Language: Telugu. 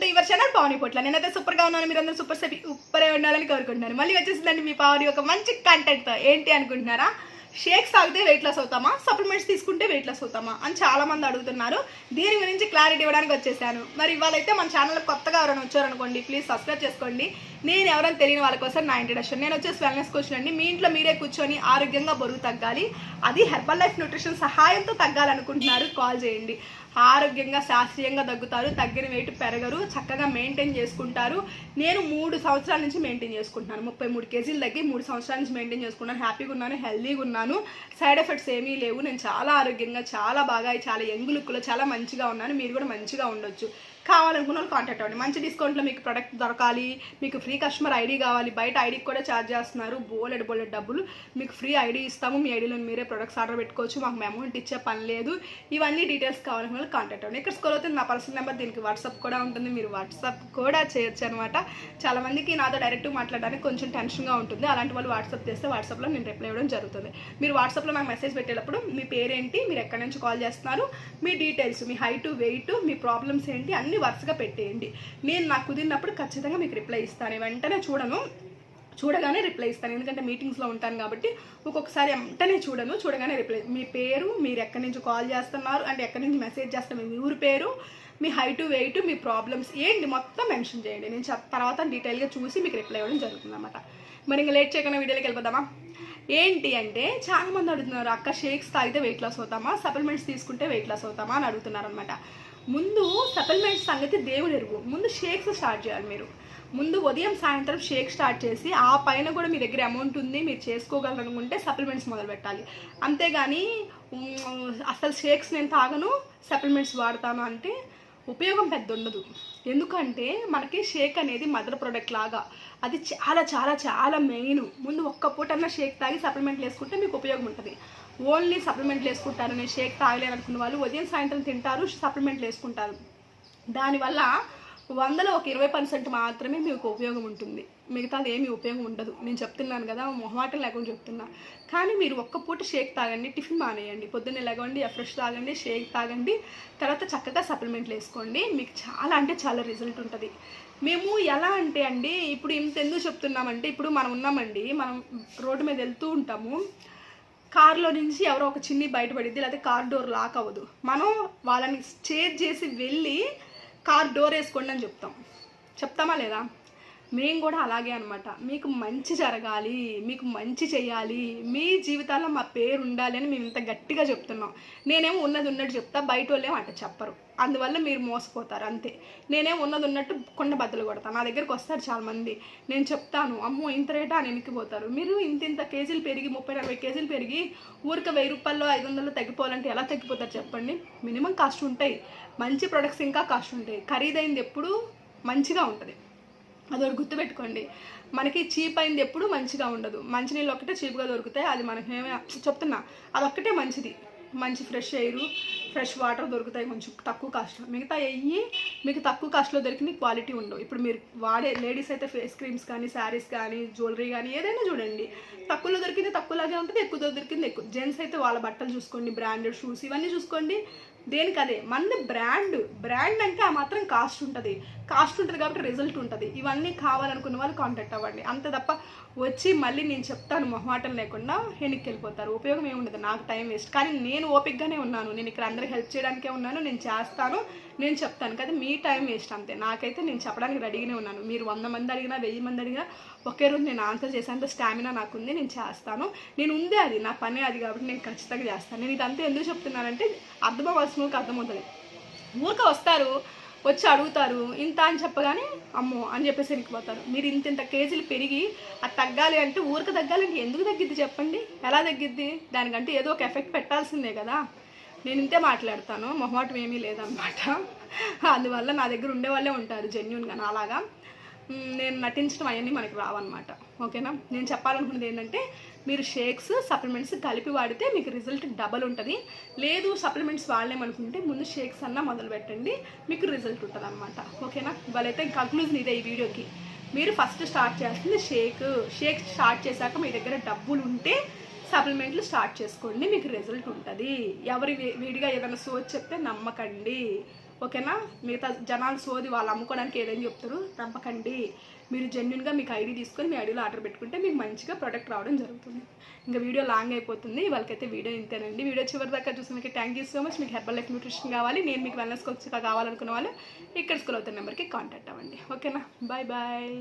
To your channel Pavani Potla. నేనైతే సూపర్గా ఉన్నాను మీరందరూ సూపర్ సూపర్ ఉండాలని కోరుకుంటున్నాను. మళ్ళీ వచ్చేసిందండి మీ పావని ఒక మంచి కంటెంట్తో ఏంటి అనుకుంటున్నారా? షేక్స్ తాగితే వెయిట్ లాస్ అవుతామా? సప్లిమెంట్స్ తీసుకుంటే వెయిట్ లాస్ అవుతామా? అని చాలా మంది అడుగుతున్నారు. దీని గురించి క్లారిటీ ఇవ్వడానికి వచ్చేసాను. మరి ఇవాళైతే మన ఛానల్ కొత్తగా ఎవరైనా వచ్చారనుకోండి ప్లీజ్ సబ్స్క్రైబ్ చేసుకోండి. నేను ఎవరైనా తెలియని వాళ్ళ కోసం నా ఇంట్రడక్షన్ నేను వచ్చేసి వెల్నెస్ కోచ్ అండి మీ ఇంట్లో మీరే కూర్చొని ఆరోగ్యంగా బరువు తగ్గాలి. అది హెర్బల్ లైఫ్ న్యూట్రిషన్ సహాయంతో తగ్గాలనుకుంటున్నారు. కాల్ చేయండి. ఆరోగ్యంగా శాస్త్రీయంగా తగ్గుతారు తగ్గిన వెయిట్ పెరగరు చక్కగా మెయింటైన్ చేసుకుంటారు. నేను మూడు సంవత్సరాల నుంచి మెయింటైన్ చేసుకుంటున్నాను. ముప్పై మూడు కేజీలు తగ్గి మూడు సంవత్సరాల నుంచి మెయింటైన్ చేసుకున్నాను. హ్యాపీగా ఉన్నాను హెల్దీగా ఉన్నాను. సైడ్ ఎఫెక్ట్స్ ఏమీ లేవు. నేను చాలా ఆరోగ్యంగా చాలా బాగా చాలా యంగ్ లుక్లో చాలా మంచిగా ఉన్నాను. మీరు కూడా మంచిగా ఉండొచ్చు. కావాలనుకున్న వాళ్ళు కాంటాక్ట్ అవ్వండి. మంచి డిస్కౌంట్లో మీకు ప్రొడక్ట్ దొరకాలి మీకు ఫ్రీ కస్టమర్ ఐడి కావాలి బయట ఐడికి కూడా ఛార్జ్ చేస్తున్నారు. బోలెడ్ బోలెడ్ డబ్బులు. మీకు ఫ్రీ ఐడి ఇస్తాము. మీ ఐడిలో మీరే ప్రొడక్ట్స్ ఆర్డర్ పెట్టుకోవచ్చు. మాకు అమౌంట్ ఇచ్చే పని లేదు. ఇవన్నీ డీటెయిల్స్ కావాలనుకున్న వాళ్ళు కాంటాక్ట్ అవ్వండి. ఇక్కడ స్కూల్ అవుతుంది. నా పర్సనల్ నెంబర్ దీనికి వాట్సాప్ కూడా ఉంటుంది. మీరు వాట్సాప్ కూడా చేయొచ్చు అనమాట చాలా మందికి నాతో డైరెక్ట్ మాట్లాడడానికి కొంచెం టెన్షన్గా ఉంటుంది. అలాంటి వాళ్ళు వాట్సాప్ చేస్తే వాట్సాప్లో నేను రిప్లై ఇవ్వడం జరుగుతుంది. మీరు వాట్సాప్లో నాకు మెసేజ్ పెట్టేటప్పుడు మీ పేరేంటి? మీరు ఎక్కడి నుంచి కాల్ చేస్తున్నారు? మీ డీటెయిల్స్ మీ హైట్ వెయిట్ మీ ప్రాబ్లమ్స్ ఏంటి? అన్ని వరుసగా పెట్టేయండి. నేను నాకు కుదిరినప్పుడు ఖచ్చితంగా మీకు రిప్లై ఇస్తాను. వెంటనే చూడను. చూడగానే రిప్లై ఇస్తాను. ఎందుకంటే మీటింగ్స్లో ఉంటాను కాబట్టి ఒక్కొక్కసారి వెంటనే చూడను. చూడగానే రిప్లై మీ పేరు మీరు ఎక్కడి నుంచి కాల్ చేస్తున్నారు అంటే ఎక్కడి నుంచి మెసేజ్ చేస్తున్నారు మీ ఊరి పేరు మీ హైట్ వెయిట్ మీ ప్రాబ్లమ్స్ ఏంటి మొత్తం మెన్షన్ చేయండి. నేను తర్వాత డీటెయిల్గా చూసి మీకు రిప్లై ఇవ్వడం జరుగుతుంది అనమాట మరి ఇంకా లేట్ చేయకుండా వీడియోకి వెళ్ళిపోదామా? ఏంటి అంటే చాలా మంది అడుగుతున్నారు అక్క షేక్స్ తాగితే వెయిట్ లాస్ అవుతామా? సప్లిమెంట్స్ తీసుకుంటే వెయిట్ లాస్ అవుతామా? అని అడుగుతున్నారు అనమాట ముందు సప్లిమెంట్స్ సంగతి దేవుడు ఎరుగు. ముందు షేక్స్ స్టార్ట్ చేయాలి మీరు. ముందు ఉదయం సాయంత్రం షేక్ స్టార్ట్ చేసి ఆ పైన కూడా మీ దగ్గర అమౌంట్ ఉంది మీరు చేసుకోగలరు అనుకుంటే సప్లిమెంట్స్ మొదలు పెట్టాలి. అంతేగాని అసలు షేక్స్ నేను తాగను సప్లిమెంట్స్ వాడతాను అంటే ఉపయోగం పెద్ద ఉండదు ఎందుకంటే మనకి షేక్ అనేది మదర్ ప్రోడక్ట్ లాగా అది చాలా చాలా చాలా మెయిన్. ముందు ఒక్క పూటన్నా షేక్ తాగి సప్లిమెంట్లు వేసుకుంటే మీకు ఉపయోగం ఉంటుంది. ఓన్లీ సప్లిమెంట్లు వేసుకుంటారు. నేను షేక్ తాగలేను అనుకున్న వాళ్ళు ఉదయం సాయంత్రం తింటారు సప్లిమెంట్లు వేసుకుంటారు. దానివల్ల వందలో ఒక ఇరవై పర్సెంట్ మాత్రమే మీకు ఉపయోగం ఉంటుంది. మిగతాది ఏమీ ఉపయోగం ఉండదు. నేను చెప్తున్నాను కదా మొహమాటం లేకుండా చెప్తున్నా. కానీ మీరు ఒక్క పూట షేక్ తాగండి టిఫిన్ మానేయండి. పొద్దున్నే లేకండి ఫ్రెష్ తాగండి షేక్ తాగండి తర్వాత చక్కగా సప్లిమెంట్లు వేసుకోండి. మీకు చాలా అంటే చాలా రిజల్ట్ ఉంటుంది. మేము ఎలా అంటే అండి ఇప్పుడు ఇంత ఎందుకు చెప్తున్నామంటే ఇప్పుడు మనం ఉన్నామండి మనం రోడ్డు మీద వెళ్తూ ఉంటాము. కార్లో నుంచి ఎవరో ఒక చిన్ని బయటపడిద్ది లేకపోతే కార్ డోర్ లాక్ అవ్వదు. మనం వాళ్ళని చేజ్ చేసి వెళ్ళి కార్ డోర్ వేసుకోండి అని చెప్తాం. చెప్తామా లేదా? మేము కూడా అలాగే అనమాట మీకు మంచి జరగాలి మీకు మంచి చేయాలి మీ జీవితాల్లో మా పేరు ఉండాలి అని మేము ఇంత గట్టిగా చెప్తున్నాం. నేనేమో ఉన్నది ఉన్నట్టు చెప్తా బయట వాళ్ళేమో అట్ట చెప్పరు. అందువల్ల మీరు మోసపోతారు అంతే. నేనే ఉన్నది ఉన్నట్టు కొండ బద్దలు కొడతాను నా దగ్గరకు వస్తారు చాలా మంది నేను చెప్తాను అమ్మో ఇంత రేటా అని వెనక్కిపోతారు. మీరు ఇంత ఇంత కేజీలు పెరిగి ముప్పై నలభై కేజీలు పెరిగి ఊరిక వెయ్యి రూపాయలు ఐదు వందలు తగ్గిపోవాలంటే ఎలా తగ్గిపోతారు చెప్పండి? మినిమం కాస్ట్ ఉంటాయి మంచి ప్రొడక్ట్స్ ఇంకా కాస్ట్ ఉంటాయి ఖరీదైంది ఎప్పుడు మంచిగా ఉంటుంది. అదొకటి గుర్తుపెట్టుకోండి. మనకి చీప్ అయింది ఎప్పుడు మంచిగా ఉండదు. మంచినీళ్ళు ఒక్కటే చీప్గా దొరుకుతాయి. అది మనకి చెప్తున్నా. అదొక్కటే మంచిది. మంచి ఫ్రెష్ ఎయిర్ ఫ్రెష్ వాటర్ దొరుకుతాయి కొంచెం తక్కువ కాస్ట్లో. మిగతా అయ్యి మీకు తక్కువ కాస్ట్లో దొరికిన క్వాలిటీ ఉండవు. ఇప్పుడు మీరు వాడే లేడీస్ అయితే ఫేస్ క్రీమ్స్ కానీ శారీస్ కానీ జ్యువెలరీ కానీ ఏదైనా చూడండి. తక్కువలో దొరికింది తక్కువలాగే ఉంటుంది ఎక్కువలో దొరికింది ఎక్కువ. జెంట్స్ అయితే వాళ్ళ బట్టలు చూసుకోండి బ్రాండెడ్ షూస్ ఇవన్నీ చూసుకోండి. దేనికి అదే మన బ్రాండ్ బ్రాండ్ అంటే ఆ మాత్రం కాస్ట్ ఉంటుంది. కాస్ట్ ఉంటుంది కాబట్టి రిజల్ట్ ఉంటుంది. ఇవన్నీ కావాలనుకున్న వాళ్ళు కాంటాక్ట్ అవ్వండి. అంత తప్ప వచ్చి మళ్ళీ నేను చెప్తాను మొహమాటం లేకుండా వెనక్కి వెళ్ళిపోతారు. ఉపయోగం ఏముండదు. నాకు టైం వేస్ట్. కానీ నేను నేను ఓపిక్గానే ఉన్నాను. నేను ఇక్కడ అందరికి హెల్ప్ చేయడానికే ఉన్నాను. నేను చేస్తాను. నేను చెప్తాను. కదా మీ టైం వేస్ట్ అంతే. నాకైతే నేను చెప్పడానికి రెడీగానే ఉన్నాను. మీరు వంద మంది అడిగినా వెయ్యి మంది అడిగినా ఒకే రోజు నేను ఆన్సర్ చేసేంత స్టామినా నాకు ఉంది నేను చేస్తాను. నేను ఉందే అది. నా పనే అది కాబట్టి నేను ఖచ్చితంగా చేస్తాను. నేను ఇదంతా ఎందుకు చెప్తున్నానంటే అర్థం అవ్వాల్సిన వాళ్ళకి అర్థమవుతుంది. ఊరికే వస్తారు. వచ్చి అడుగుతారు ఇంత అని చెప్పగానే అమ్మో అని చెప్పేసి వెళ్ళిపోతారు మీరు ఇంత ఇంత కేజీలు పెరిగి అది తగ్గాలి అంటే ఊరికి తగ్గాలంటే ఎందుకు తగ్గిద్ది చెప్పండి? ఎలా తగ్గిద్ది? దానికంటే ఏదో ఒక ఎఫెక్ట్ పెట్టాల్సిందే కదా. నేను ఇంతే మాట్లాడతాను మొహమాటం ఏమీ లేదనమాట అందువల్ల నా దగ్గర ఉండేవాళ్ళే ఉంటారు జెన్యున్గా అలాగా నేను నటించడం అవన్నీ మనకు రావన్నమాట. ఓకేనా? నేను చెప్పాలనుకున్నది ఏంటంటే మీరు షేక్స్ సప్లిమెంట్స్ కలిపి వాడితే మీకు రిజల్ట్ డబల్ ఉంటుంది. లేదు సప్లిమెంట్స్ వాడలేమనుకుంటే ముందు షేక్స్ అన్న మొదలు పెట్టండి మీకు రిజల్ట్ ఉంటుంది అనమాట ఓకేనా? వాళ్ళైతే కంక్లూజన్ ఇదే ఈ వీడియోకి. మీరు ఫస్ట్ స్టార్ట్ చేస్తుంది షేక్. షేక్ స్టార్ట్ చేశాక మీ దగ్గర డబ్బులు ఉంటే సప్లిమెంట్లు స్టార్ట్ చేసుకోండి మీకు రిజల్ట్ ఉంటుంది. ఎవరి వే- వేడిగా ఏదైనా సోచ్ చెప్తే నమ్మకండి. ఓకేనా? మిగతా జనాలు సోది వాళ్ళు అమ్ముకోవడానికి ఏదైనా చెప్తారు నమ్మకండి మీరు జెన్యున్గా మీకు ఐడి తీసుకొని మీ ఐడిలో ఆర్డర్ పెట్టుకుంటే మీకు మంచిగా ప్రోడక్ట్ రావడం జరుగుతుంది. ఇంకా వీడియో లాంగ్ అయిపోతుంది. వాళ్ళకైతే వీడియో ఇంతేనండి. వీడియో చివరి దాకా చూసినందుకు థ్యాంక్ యూ సో మచ్ మీకు హెర్బల్ లైఫ్ న్యూట్రిషన్ కావాలి. నేను మీకు వెల్నెస్ కోచ్ కావాలనుకున్న వాళ్ళు ఇక్కడ స్కూల్ అవుతున్న నెంబర్కి కాంటాక్ట్ అవ్వండి. ఓకేనా? Bye bye